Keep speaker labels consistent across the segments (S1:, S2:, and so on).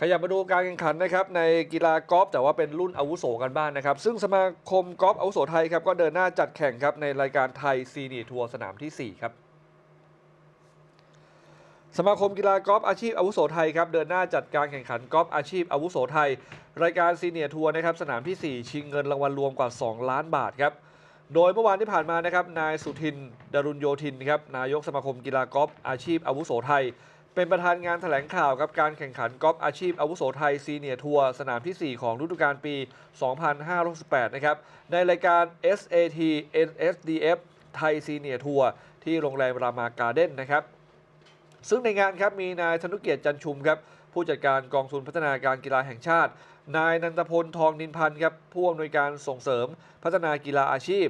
S1: ขยับมาดูการแข่งขันนะครับในกีฬากอล์ฟแต่ว่าเป็นรุ่นอาวุโสกันบ้างนะครับ ซึ่งสมาคมกอล์ฟอาวุโสไทยครับก็เดินหน้าจัดแข่งครับในรายการไทยซีเนียทัวร์สนามทีสี่ 4 ครับ สมาคมกีฬากอล์ฟอาชีพอาวุโสไทยครับเดินหน้าจัดการแข่งขันกอล์ฟอาชีพอาวุโสไทย รายการซีเนียทัวร์นะครับสนามทีสี่4 ชิงเงินรางวัลรวมกว่า 2 ล้านบาทครับโดยเมื่อวานที่ผ่านมานะครับนายสุทินดารุณโยธินครับนายกสมาคมกีฬากอล์ฟอาชีพอาวุโสไทย เป็นประธานงานแถลงข่าวครับการแข่งขันกอล์ฟอาชีพอาวุโสไทยซีเนียทัวร์สนามทีสี่ 4 ของฤดูกาลปี 2568 นะครับ ในรายการ SAT NSDF ไทยซีเนียทัวร์ที่โรงแรมรามาการ์เด้นนะครับ ซึ่งในงานครับมีนายธนุเกียรติจันชุมครับผู้จัดการกองทุนพัฒนาการกีฬาแห่งชาติ นายนันทพลทองนินพันธ์ครับผู้อำนวยการส่งเสริมพัฒนากีฬาอาชีพ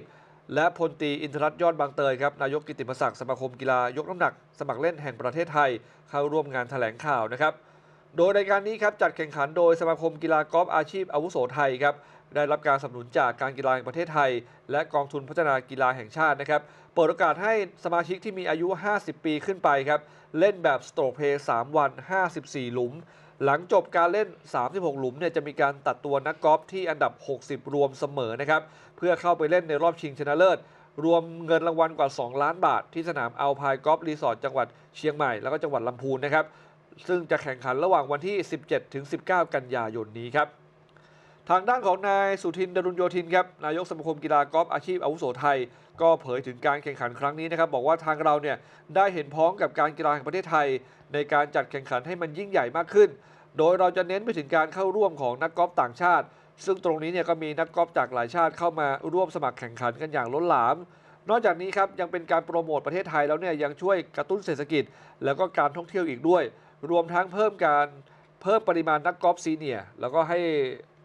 S1: และพลตีอินทรัตน์ยอดบางเตยครับนายกกิติมศักดิ์สมาคมกีฬายกน้ำหนัก สมัครเล่นแห่งประเทศไทย เข้าร่วมงานแถลงข่าวนะครับ โดยรายการนี้ครับจัดแข่งขันโดยสมาคมกีฬากอล์ฟอาชีพอาวุโสไทยครับ ได้รับการสนับสนุนจากการกีฬาแห่งประเทศไทย และกองทุนพัฒนากีฬาแห่งชาตินะครับ เปิดโอกาสให้สมาชิกที่มีอายุ 50 ปีขึ้นไปครับ เล่นแบบสโตรเพย์3วัน 54 หลุม หลังจบการเล่น 36 หลุมเนี่ยจะมีการตัดตัวนักกอล์ฟที่อันดับ 60 รวมเสมอนะครับ เพื่อเข้าไปเล่นในรอบชิงชนะเลิศ รวมเงินรางวัลกว่า 2 ล้านบาท ที่สนามอัลพายกอล์ฟรีสอร์ทจังหวัดเชียงใหม่ แล้วก็จังหวัดลำพูนนะครับ ซึ่งจะแข่งขันระหว่างวันที่ 17-19 กันยายนนี้ครับ ทางด้านของนายสุทินดรุณโยธินครับนายกสมาคมกีฬากอล์ฟอาชีพอาวุโสไทย ก็เผยถึงการแข่งขันครั้งนี้นะครับบอกว่าทางเราเนี่ยได้เห็นพ้องกับการกีฬาแห่งประเทศไทย ในการจัดแข่งขันให้มันยิ่งใหญ่มากขึ้น โดยเราจะเน้นไปถึงการเข้าร่วมของนักกอล์ฟต่างชาติ ซึ่งตรงนี้เนี่ยก็มีนักกอล์ฟจากหลายชาติเข้ามาร่วมสมัครแข่งขันกันอย่างล้นหลาม นอกจากนี้ครับยังเป็นการโปรโมทประเทศไทยแล้วเนี่ยยังช่วยกระตุ้นเศรษฐกิจ แล้วก็การท่องเที่ยวอีกด้วย รวมทั้งเพิ่มการเพิ่มปริมาณนักกอล์ฟซีเนียร์แล้วก็ให้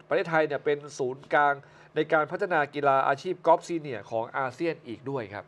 S1: ประเทศไทยเนี่ยเป็นศูนย์กลางในการพัฒนากีฬาอาชีพกอล์ฟซีเนียของอาเซียนอีกด้วยครับ